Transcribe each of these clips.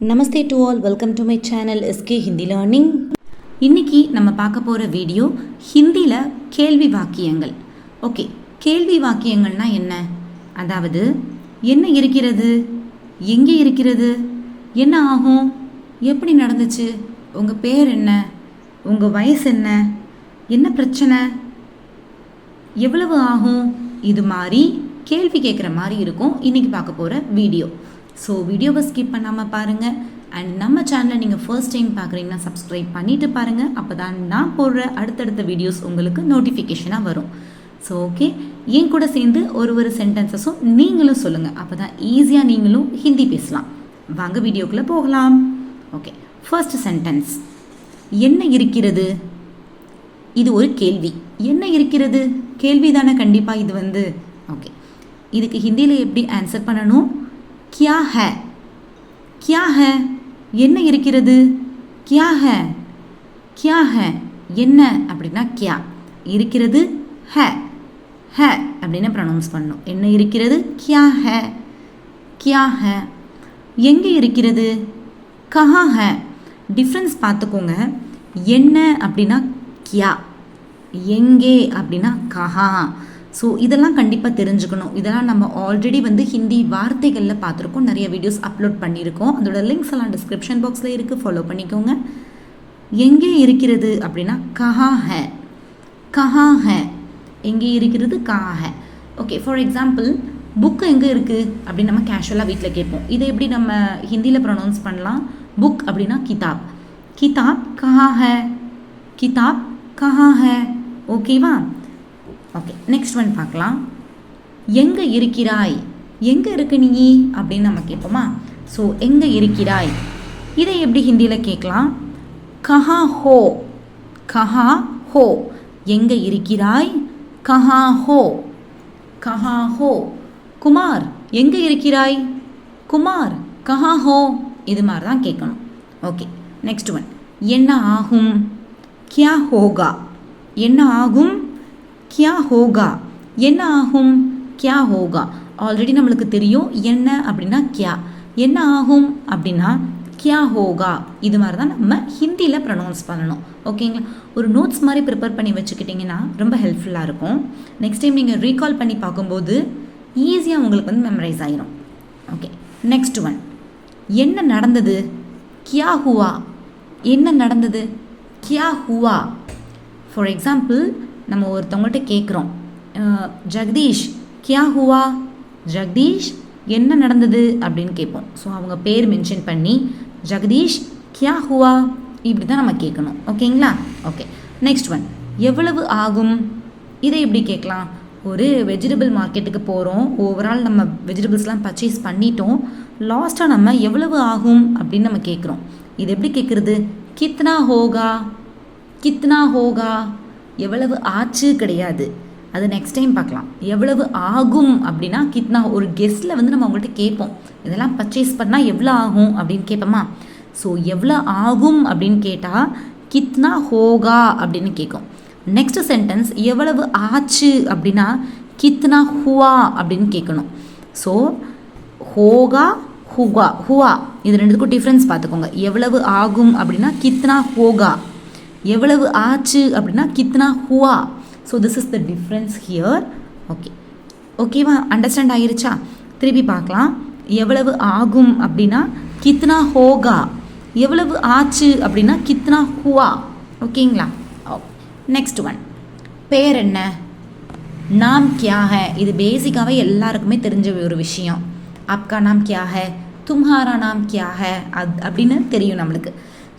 Namaste to all welcome to my channel SK Hindi learning இன்னைக்கு நம்ம பார்க்க போகிற வீடியோ ஹிந்தியில் கேள்வி வாக்கியங்கள். ஓகே கேள்வி வாக்கியங்கள்னா என்ன? அதாவது என்ன இருக்கிறது? எங்கே இருக்கிறது? என்ன ஆகும்? எப்படி நடந்துச்சு? உங்கள் பேர் என்ன? உங்கள் வயசு என்ன? என்ன பிரச்சனை? எவ்வளவு ஆகும்? இது மாதிரி கேள்வி கேட்குற மாதிரி இருக்கும். இன்றைக்கி பார்க்க போகிற வீடியோ ஸோ வீடியோவை ஸ்கிப் பண்ணாமல் பாருங்கள் அண்ட் நம்ம சேனலை நீங்கள் ஃபர்ஸ்ட் டைம் பார்க்குறீங்கன்னா சப்ஸ்கிரைப் பண்ணிவிட்டு பாருங்கள் அப்போ தான் நான் போடுற அடுத்தடுத்த வீடியோஸ் உங்களுக்கு நோட்டிஃபிகேஷனாக வரும். ஸோ ஓகே என் கூட சேர்ந்து ஒரு ஒரு சென்டென்சஸும் நீங்களும் சொல்லுங்கள் அப்போ தான் ஈஸியாக நீங்களும் ஹிந்தி பேசலாம். வாங்க வீடியோக்குள்ளே போகலாம். ஓகே ஃபர்ஸ்ட் சென்டென்ஸ் என்ன இருக்கிறது? இது ஒரு கேள்வி. என்ன இருக்கிறது? கேள்வி தானே கண்டிப்பாக இது வந்து. ஓகே இதுக்கு ஹிந்தியில் எப்படி ஆன்சர் பண்ணணும்? கியா ஹே? கியா ஹே என்ன இருக்கிறது? கியா ஹே. கியா ஹே என்ன? அப்படின்னா கியா. இருக்கிறது ஹே. ஹே அப்படின்னு ப்ரொனவுன்ஸ் பண்ணணும். என்ன இருக்கிறது? கியா ஹே. கியா ஹே. எங்கே இருக்கிறது? கஹா ஹே. டிஃப்ரென்ஸ் பார்த்துக்கோங்க. என்ன அப்படின்னா கியா. எங்கே அப்படின்னா கஹா. ஸோ இதெல்லாம் கண்டிப்பாக தெரிஞ்சுக்கணும். இதெல்லாம் நம்ம ஆல்ரெடி வந்து ஹிந்தி வார்த்தைகளில் பார்த்துருக்கோம். நிறைய வீடியோஸ் அப்லோட் பண்ணியிருக்கோம். அதோட லிங்க்ஸ் எல்லாம் டிஸ்கிரிப்ஷன் பாக்ஸில் இருக்குது ஃபாலோ பண்ணிக்கோங்க. எங்கே இருக்கிறது அப்படின்னா கஹா ஹே. கஹா ஹே. எங்கே இருக்கிறது? கஹா ஹே. ஓகே ஃபார் எக்ஸாம்பிள் புக் எங்கே இருக்குது அப்படின்னு நம்ம கேஷுவலாக வீட்டில் கேட்போம். இதை எப்படி நம்ம ஹிந்தியில் ப்ரொனவுன்ஸ் பண்ணலாம்? புக் அப்படின்னா கிதாப். கிதாப் கஹா ஹே. கிதாப் கஹா ஹே. ஓகேவா ஓகே நெக்ஸ்ட் ஒன் பார்க்கலாம். எங்கே இருக்கிறாய்? எங்கே இருக்க நீ? அப்படின்னு நம்ம கேட்போமா? ஸோ எங்கே இருக்கிறாய்? இதை எப்படி ஹிந்தியில் கேட்கலாம்? கஹா ஹோ. கஹா ஹோ. எங்கே இருக்கிறாய்? கஹா ஹோ. கஹா ஹோ. குமார் எங்கே இருக்கிறாய்? குமார் கஹா ஹோ. இது மாதிரி தான் கேட்கணும். ஓகே நெக்ஸ்ட் ஒன் என்ன ஆகும்? கியா ஹோகா. என்ன ஆகும்? கியா ஹோகா? என்ன ஆகும்? கியா ஹோகா. ஆல்ரெடி நம்மளுக்கு தெரியும். என்ன அப்படின்னா கியா. என்ன ஆகும் அப்படின்னா கியா ஹோகா. இது மாதிரி தான் நம்ம ஹிந்தியில் ப்ரொனவுன்ஸ் பண்ணணும். ஓகேங்களா ஒரு நோட்ஸ் மாதிரி ப்ரிப்பேர் பண்ணி வச்சுக்கிட்டிங்கன்னா ரொம்ப ஹெல்ப்ஃபுல்லாக இருக்கும். நெக்ஸ்ட் டைம் நீங்கள் ரீகால் பண்ணி பார்க்கும்போது ஈஸியாக உங்களுக்கு வந்து மெமரைஸ் ஆகிரும் ஓகே நெக்ஸ்ட் ஒன் என்ன நடந்தது? கியா ஹுவா. என்ன நடந்தது? கியா ஹுவா. ஃபார் எக்ஸாம்பிள் நம்ம ஒருத்தவங்கள்ட்ட கேட்குறோம் ஜெகதீஷ் கியா ஹுவா? ஜெகதீஷ் என்ன நடந்தது? அப்படின்னு கேட்போம். ஸோ அவங்க பேர் மென்ஷன் பண்ணி ஜெகதீஷ் கியா ஹுவா? இப்படி தான் நம்ம கேட்கணும். ஓகேங்களா? ஓகே. நெக்ஸ்ட் ஒன் எவ்வளவு ஆகும்? இதை எப்படி கேட்கலாம்? ஒரு வெஜிடபிள் மார்க்கெட்டுக்கு போகிறோம் ஓவரால் நம்ம வெஜிடபிள்ஸ்லாம் பர்ச்சேஸ் பண்ணிட்டோம். லாஸ்ட்டாக நம்ம எவ்வளவு ஆகும்? அப்படின்னு நம்ம கேட்குறோம். இது எப்படி கேட்குறது? கித்னா ஹோகா? கித்னா ஹோகா? எவ்வளவு ஆச்சு கிடையாது. அது நெக்ஸ்ட் டைம் பார்க்கலாம். எவ்வளவு ஆகும் அப்படின்னா கித்னா ஒரு கெஸ்ட்டில் வந்து நம்ம அவங்கள்ட்ட கேட்போம். இதெல்லாம் பர்ச்சேஸ் பண்ணால் எவ்வளோ ஆகும் அப்படின்னு கேட்போமா? ஸோ எவ்வளோ ஆகும் அப்படின்னு கேட்டால் கித்னா ஹோகா அப்படின்னு கேட்கும். நெக்ஸ்ட் சென்டென்ஸ் எவ்வளவு ஆச்சு அப்படின்னா கித்னா ஹுவா அப்படின்னு கேட்கணும். ஸோ ஹோகா ஹுவா ஹுவா. இது ரெண்டுத்துக்கும் டிஃப்ரென்ஸ் பார்த்துக்கோங்க. எவ்வளவு ஆகும் அப்படின்னா கித்னா ஹோகா. எவ்வளவு ஆச்சு அப்படின்னா கித்னா Hua. So this is the difference here okay ஓகேவா அண்டர்ஸ்டாண்ட் ஆயிருச்சா? திருப்பி பார்க்கலாம். எவ்வளவு ஆகும் அப்படின்னா கித்னா ஹோகா. எவ்வளவு ஆச்சு அப்படின்னா கித்னா ஹுவா. ஓகேங்களா நெக்ஸ்ட் ஒன் பேர் என்ன? நாம் கியா ஹே? இது பேசிக்காகவே எல்லாருக்குமே தெரிஞ்ச ஒரு விஷயம். அப்கா நாம் கியா ஹே? தும்ஹாரா நாம் கியா ஹே? அது அப்படின்னு தெரியும் நம்மளுக்கு.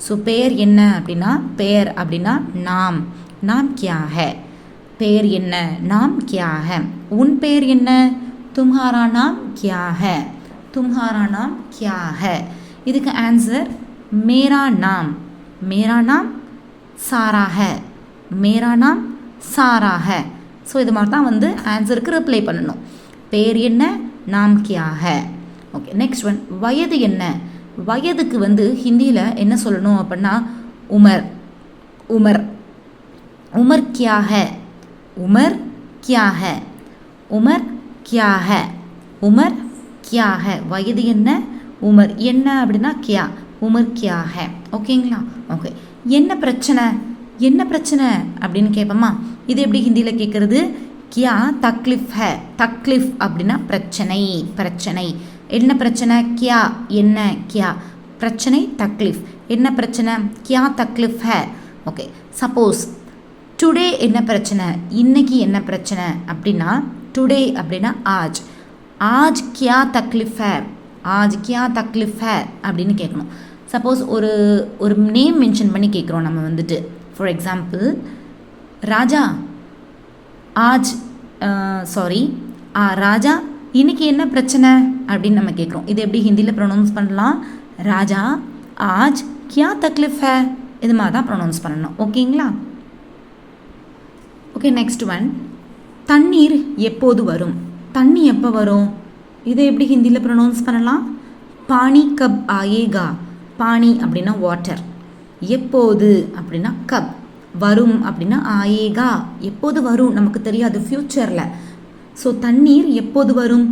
ஸோ பேர் என்ன அப்படின்னா பேர் அப்படின்னா நாம். நாம் கியா பெயர் பேர் என்ன? நாம் கியா உன் பேர் என்ன? தும்ஹாரா நாம் கியா தும்ஹாரா நாம் கியா இதுக்கு ஆன்சர் மேரா நாம். மேரா நாம் சாரா மேரா நாம் சாராக. ஸோ இது மாதிரி தான் வந்து ஆன்சருக்கு ரிப்ளை பண்ணணும். பேர் என்ன? நாம் கியாக. ஓகே நெக்ஸ்ட் ஒன் வயது என்ன? வயதுக்கு வந்து ஹிந்தியில் என்ன சொல்லணும் அப்படின்னா உமர். உமர். உமர் கியா உமர் கியா உமர் கியா உமர் கியா வயது என்ன? உமர். என்ன அப்படின்னா கியா. உமர் கியா ஓகேங்களா? ஓகே. என்ன பிரச்சனை? என்ன பிரச்சனை அப்படின்னு கேட்போமா? இது எப்படி ஹிந்தியில் கேட்குறது? கியா தக்லிஃப் ஹ. தக்லிஃப் அப்படின்னா பிரச்சனை. பிரச்சனை. என்ன பிரச்சனை? கியா. என்ன? கியா. பிரச்சனை தக்லிஃப். என்ன பிரச்சனை? கியா தக்லிஃப் ஹே. ஓகே. சப்போஸ் டுடே என்ன பிரச்சனை? இன்னைக்கு என்ன பிரச்சனை? அப்படின்னா டுடே அப்படின்னா ஆஜ். ஆஜ் கியா தக்லிஃப் ஹே. ஆஜ் கியா தக்லிஃப் ஹே அப்படின்னு கேட்கணும். சப்போஸ் ஒரு ஒரு நேம் மென்ஷன் பண்ணி கேட்குறோம் நம்ம வந்துட்டு. For example Raja. ஆஜ் சாரி ஆ ராஜா இன்னைக்கு என்ன பிரச்சனை அப்படின்னு நம்ம கேட்குறோம் இது எப்படி ஹிந்தியில் ப்ரொனவுன்ஸ் பண்ணலாம்? ராஜா ஆஜ் கியா தக்லிஃப் ஹே? இது மாதிரி தான் ப்ரொனவுன்ஸ் பண்ணணும். ஓகேங்களா ஓகே நெக்ஸ்ட் ஒன் தண்ணீர் எப்போது வரும்? தண்ணி எப்போ வரும்? இதை எப்படி ஹிந்தியில் ப்ரொனவுன்ஸ் பண்ணலாம்? பானி கப் ஆயேகா. பானி அப்படின்னா வாட்டர் எப்போது அப்படின்னா கப். வரும் அப்படின்னா ஆயேகா. எப்போது வரும்? நமக்கு தெரியாது ஃப்யூச்சரில் ஸோ தண்ணீர் எப்போது வரும்?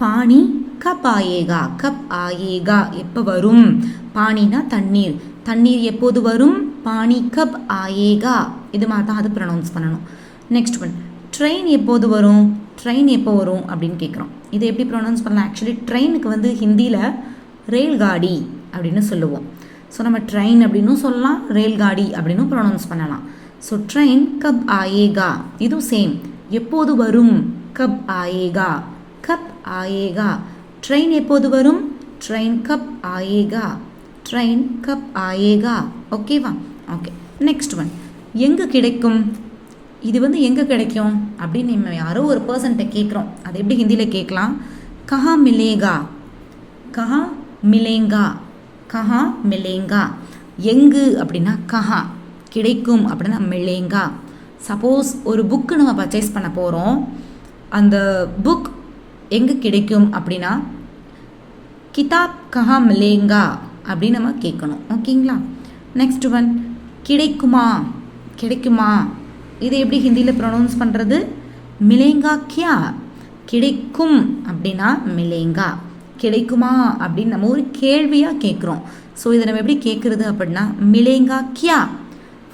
பானி கப் ஆயேகா கப் ஆயேகா எப்போ வரும்? பானினா தண்ணீர். தண்ணீர் எப்போது வரும்? பானி கப் ஆயேகா. இது மாதிரி தான் அது ப்ரொனவுன்ஸ் பண்ணணும். நெக்ஸ்ட் ஒன் ட்ரெயின் எப்போது வரும்? ட்ரெயின் எப்போ வரும்? அப்படின்னு கேட்குறோம் இதை எப்படி ப்ரொனவுன்ஸ் பண்ணலாம்? ஆக்சுவலி ட்ரெயினுக்கு வந்து ஹிந்தியில் ரேல்காடி அப்படின்னு சொல்லுவோம். ஸோ நம்ம ட்ரெயின் அப்படின்னும் சொல்லலாம் ரேல்காடி அப்படின்னும் ப்ரொனவுன்ஸ் பண்ணலாம். ஸோ ட்ரெயின் கப் ஆயேகா. இதுவும் சேம் எப்போது வரும்? கப் ஆயேகா. கப் ஆயேகா. ட்ரெயின் எப்போது வரும்? ட்ரெயின் கப் ஆயேகா. ட்ரெயின் கப் ஆயேகா. ஓகேவா ஓகே நெக்ஸ்ட் ஒன் எங்கே கிடைக்கும்? இது வந்து எங்கே கிடைக்கும்? அப்படின்னு நம்ம யாரோ ஒரு பர்சன்ட்ட கேட்குறோம். அது எப்படி ஹிந்தியில் கேட்கலாம்? கஹா மிலேகா. கஹா மிலேங்கா. கஹா மிலேங்கா. எங்கு அப்படின்னா கஹா. கிடைக்கும் அப்படின்னா மிலேங்கா. சப்போஸ் ஒரு புக்கு நம்ம பர்ச்சேஸ் பண்ண போகிறோம் அந்த புக் எங்கே கிடைக்கும் அப்படின்னா கிதாப் கஹா மிலேங்கா அப்படின்னு நம்ம கேட்கணும். ஓகேங்களா? நெக்ஸ்ட் ஒன் கிடைக்குமா? கிடைக்குமா? இதை எப்படி ஹிந்தியில் ப்ரொனவுன்ஸ் பண்ணுறது மிலேங்கா கியா? கிடைக்கும் அப்படின்னா மிலேங்கா கிடைக்குமா? அப்படின்னு நம்ம ஒரு கேள்வியாக கேட்குறோம். ஸோ இதை நம்ம எப்படி கேட்குறது அப்படின்னா மிலேங்கா கியா?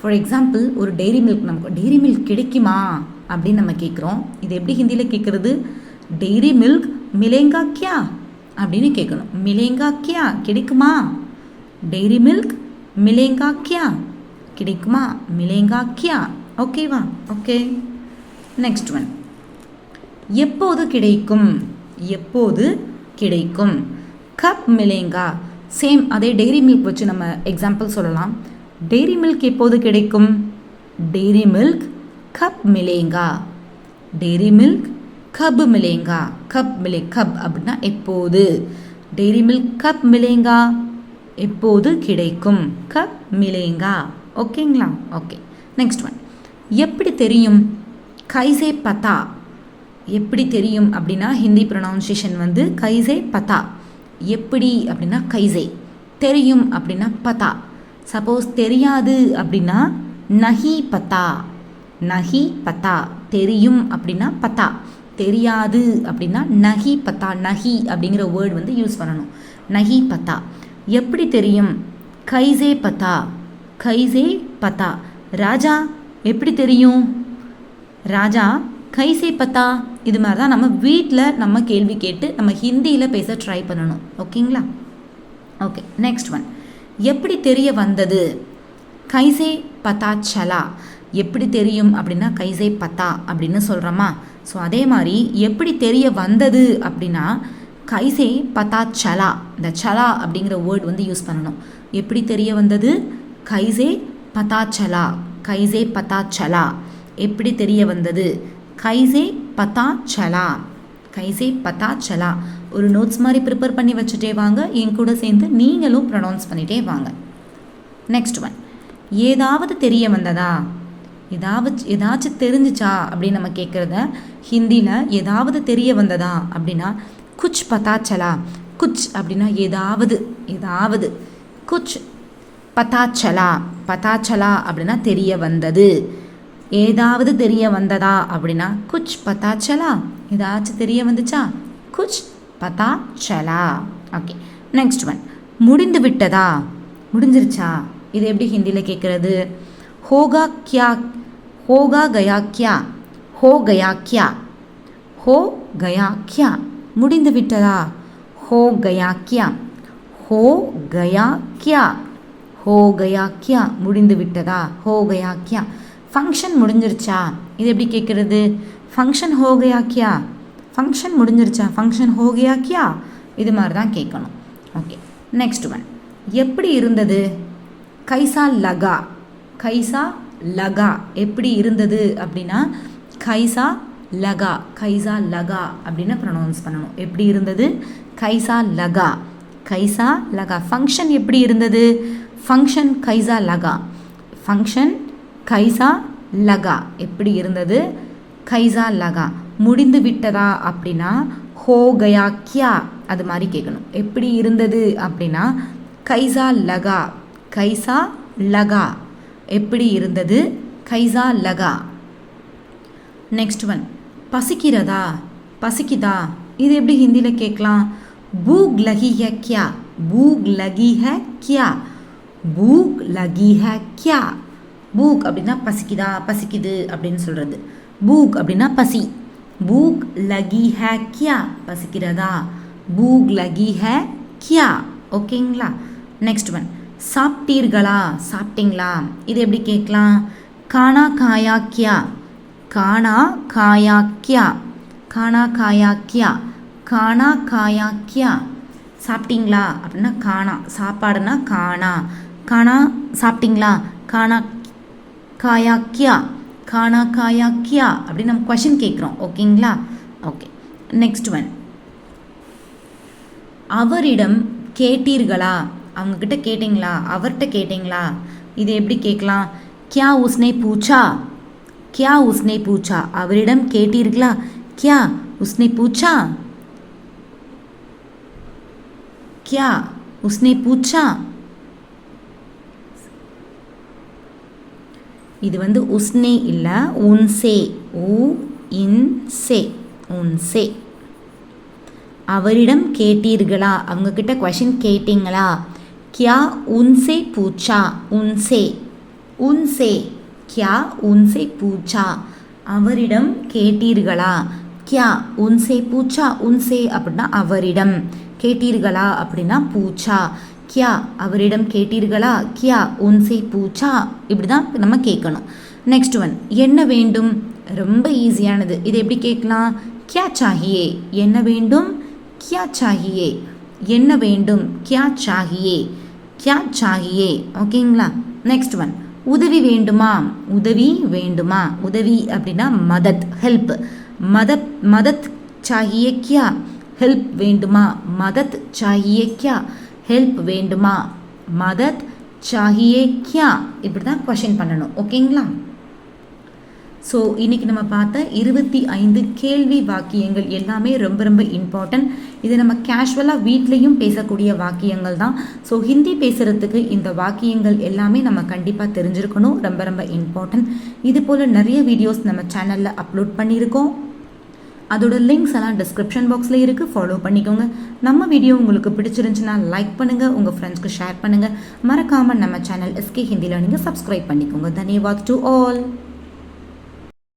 ஃபார் எக்ஸாம்பிள் ஒரு டெய்ரி மில்க் நமக்கு டெய்ரி மில்க் கிடைக்குமா? அப்படின்னு நம்ம கேட்குறோம் இது எப்படி ஹிந்தியில் கேட்குறது டெய்ரி மில்க் மிலேங்கா கியா? அப்படின்னு கேட்கணும் மிலேங்கா கியா? கிடைக்குமா? டெய்ரி மில்க் மிலேங்கா கியா? கிடைக்குமா? மிலேங்கா கியா? ஓகேவா ஓகே நெக்ஸ்ட் ஒன் எப்போது கிடைக்கும்? எப்போது கிடைக்கும்? கப் மிலேங்கா சேம் அதே டெய்ரி மில்க் வச்சு நம்ம எக்ஸாம்பிள் சொல்லலாம். டெய்ரி மில்க் எப்போது கிடைக்கும்? டெய்ரி மில்க் கப் மிலேங்கா டெய்ரி மில்க் கப் மிலேங்கா கப் மிலே கப் அப்படின்னா எப்போது? டெய்ரி மில்க் கப் மிலேங்கா எப்போது கிடைக்கும்? கப் மிலேங்கா ஓகேங்களா? ஓகே. நெக்ஸ்ட் ஒன் எப்படி தெரியும்? கைசே பத்தா எப்படி தெரியும் அப்படின்னா ஹிந்தி ப்ரொனவுன்சியேஷன் வந்து கைசே பத்தா எப்படி அப்படின்னா கைசே. தெரியும் அப்படின்னா பத்தா சப்போஸ் தெரியாது அப்படின்னா நஹி பத்தா நஹி பத்தா தெரியும் அப்படின்னா பத்தா தெரியாது அப்படின்னா நஹி பத்தா நஹி அப்படிங்கிற வேர்டு வந்து யூஸ் பண்ணணும். நஹி பத்தா எப்படி தெரியும்? கைசே பத்தா கைசே பத்தா ராஜா எப்படி தெரியும்? ராஜா கைசே பத்தா இது மாதிரி தான் நம்ம வீட்டில் நம்ம கேள்வி கேட்டு நம்ம ஹிந்தியில் பேச ட்ரை பண்ணணும். ஓகேங்களா? ஓகே நெக்ஸ்ட் ஒன் எப்படி தெரிய வந்தது? கைசே பத்தா சலா. எப்படி தெரியும் அப்படின்னா கைசை பத்தா அப்படின்னு சொல்கிறோமா ஸோ அதே மாதிரி எப்படி தெரிய வந்தது அப்படின்னா கைசே பத்தா சலா. இந்த சலா அப்படிங்கிற வேர்ட் வந்து யூஸ் பண்ணணும். எப்படி தெரிய வந்தது? கைசே பத்தா சலா. கைசே பத்தா சலா. எப்படி தெரிய வந்தது? கைசே பத்தா சலா. கைசே பத்தா சலா. ஒரு நோட்ஸ் மாதிரி ப்ரிப்பேர் பண்ணி வச்சுட்டே வாங்க. என் கூட சேர்ந்து நீங்களும் ப்ரொனவுன்ஸ் பண்ணிட்டே வாங்க. நெக்ஸ்ட் ஒன் ஏதாவது தெரிய வந்ததா? ஏதாவது ஏதாச்சும் தெரிஞ்சிச்சா அப்படின்னு நம்ம கேட்குறத ஹிந்தியில் ஏதாவது தெரிய வந்ததா அப்படின்னா குச் பத்தாச்சலா குச் அப்படின்னா ஏதாவது ஏதாவது குச் பத்தாச்சலா பத்தாச்சலா அப்படின்னா தெரிய வந்தது. ஏதாவது தெரிய வந்ததா அப்படின்னா குச் பத்தாச்சலா ஏதாச்சும் தெரிய வந்துச்சா? குச் பத்தாச்சலா ஓகே நெக்ஸ்ட் ஒன் முடிந்து விட்டதா? முடிஞ்சிருச்சா? இது எப்படி ஹிந்தியில் கேட்குறது ஹோகா கியா ஹோகா கயாக்கியா ஹோ கயாக்கியா ஹோ கயாக்கியா முடிந்து விட்டதா ஹோ கயா ஹோ கயா ஹோ கயா கியா முடிந்து விட்டதா ஹோ கயாக்கியா ஃபங்க்ஷன் முடிஞ்சிருச்சா? இது எப்படி கேட்குறது? ஃபங்க்ஷன் ஹோ கயாக்கியா ஃபங்க்ஷன் முடிஞ்சிருச்சா? ஃபங்க்ஷன் ஹோ கயாக்கியா இது மாதிரி தான் கேட்கணும். ஓகே நெக்ஸ்ட் ஒன் எப்படி இருந்தது? கைசா லகா. கைசா லகா எப்படி இருந்தது அப்படின்னா கைசா லகா கைசா லகா அப்படின்னு ப்ரொனவுன்ஸ் பண்ணணும். எப்படி இருந்தது? கைசா லகா. கைசா லகா. ஃபங்க்ஷன் எப்படி இருந்தது? ஃபங்க்ஷன் கைசா லகா. ஃபங்க்ஷன் கைசா லகா. எப்படி இருந்தது? கைசா லகா. முடிந்து விட்டதா அப்படின்னா ஹோ கயா கியா. அது மாதிரி கேட்கணும். எப்படி இருந்தது அப்படின்னா கைசா லகா. கைசா லகா. எப்படி இருந்தது? கைசா லகா. நெக்ஸ்ட் ஒன் பசிக்கிறதா? பசிக்குதா? இது எப்படி ஹிந்தியில் கேட்கலாம்? பூக் லகி ஹ கியா. பூக் லகி ஹ கியா. பூக் லகி ஹ கியா. பூக் அப்படின்னா பசிக்குதா? பசிக்குது அப்படின்னு சொல்கிறது பூக் அப்படின்னா பசி. பூக் லகி ஹ கியா. பசிக்கிறதா? பூக் லகி ஹ கியா. ஓகேங்களா? நெக்ஸ்ட் ஒன் சாப்பிட்டீர்களா? சாப்பிட்டீங்களா? இது எப்படி கேட்கலாம்? காணா காயாக்கியா. காணா காயாக்கியா. காணா காயாக்கியா. காணா காயாக்கியா. சாப்பிட்டீங்களா? அப்படின்னா காணா. சாப்பாடுனா காணா. காணா சாப்பிட்டீங்களா? காணா காயாக்கியா. காணா காயாக்கியா. அப்படின்னு நம்ம கொஷின் கேட்குறோம். ஓகேங்களா? ஓகே. நெக்ஸ்ட் ஒன் அவரிடம் கேட்டீர்களா? அவங்கக்கிட்ட கேட்டிங்களா? அவர்கிட்ட கேட்டிங்களா? இது எப்படி கேட்கலாம்? கியா உஸ்னே பூச்சா? கியா உஸ்னே பூச்சா? அவரிடம் கேட்டீர்களா? கியா உஸ்னே பூச்சா? கியா உஸ்னே பூச்சா? இது வந்து உஸ்னே இல்லை உன்சே. ஊ இன் சே. உன்சே. அவரிடம் கேட்டீர்களா? அவங்கக்கிட்ட கொஷின் கேட்டீங்களா? கியா उनसे பூச்சா? उनसे உன்சே. கியா உன்சே பூச்சா? அவரிடம் கேட்டீர்களா? கியா உன்சே பூச்சா? உன்சே அப்படின்னா அவரிடம். கேட்டீர்களா அப்படின்னா பூச்சா. கியா அவரிடம் கேட்டீர்களா? கியா உன்சே பூச்சா? இப்படி தான் நம்ம கேட்கணும். நெக்ஸ்ட் ஒன் என்ன வேண்டும்? ரொம்ப ஈஸியானது இதை எப்படி கேட்கலாம்? கியா சாகியே என்ன வேண்டும்? கியா சாகியே என்ன வேண்டும்? கியா சாகியே. கியா சாகியே. ஓகேங்களா? நெக்ஸ்ட் ஒன் உதவி வேண்டுமா? உதவி வேண்டுமா? உதவி அப்படின்னா மதத் ஹெல்ப் மதத் மதத் சாகியே கியா. ஹெல்ப் வேண்டுமா? மதத் சாகியே கியா. ஹெல்ப் வேண்டுமா? மதத் சாகியே கியா. இப்படி தான் கொஷின் பண்ணணும். ஓகேங்களா? ஸோ இன்றைக்கி நம்ம பார்த்த இருபத்தி ஐந்து கேள்வி வாக்கியங்கள் எல்லாமே ரொம்ப ரொம்ப இம்பார்ட்டன்ட் இது நம்ம கேஷுவலாக வீட்லேயும் பேசக்கூடிய வாக்கியங்கள் தான். ஸோ ஹிந்தி பேசுகிறதுக்கு இந்த வாக்கியங்கள் எல்லாமே நம்ம கண்டிப்பாக தெரிஞ்சிருக்கணும். ரொம்ப ரொம்ப இம்பார்ட்டன்ட் இது போல் நிறைய வீடியோஸ் நம்ம சேனலில் அப்லோட் பண்ணியிருக்கோம். அதோட லிங்க்ஸ் எல்லாம் டிஸ்கிரிப்ஷன் பாக்ஸில் இருக்குது ஃபாலோ பண்ணிக்கோங்க. நம்ம வீடியோ உங்களுக்கு பிடிச்சிருந்துச்சுன்னா லைக் பண்ணுங்கள் உங்கள் ஃப்ரெண்ட்ஸ்க்கு ஷேர் பண்ணுங்கள் மறக்காமல் நம்ம சேனல் எஸ்கே ஹிந்தியில் நீங்கள் சப்ஸ்கிரைப் பண்ணிக்கோங்க. தன்யவாத் டு ஆல்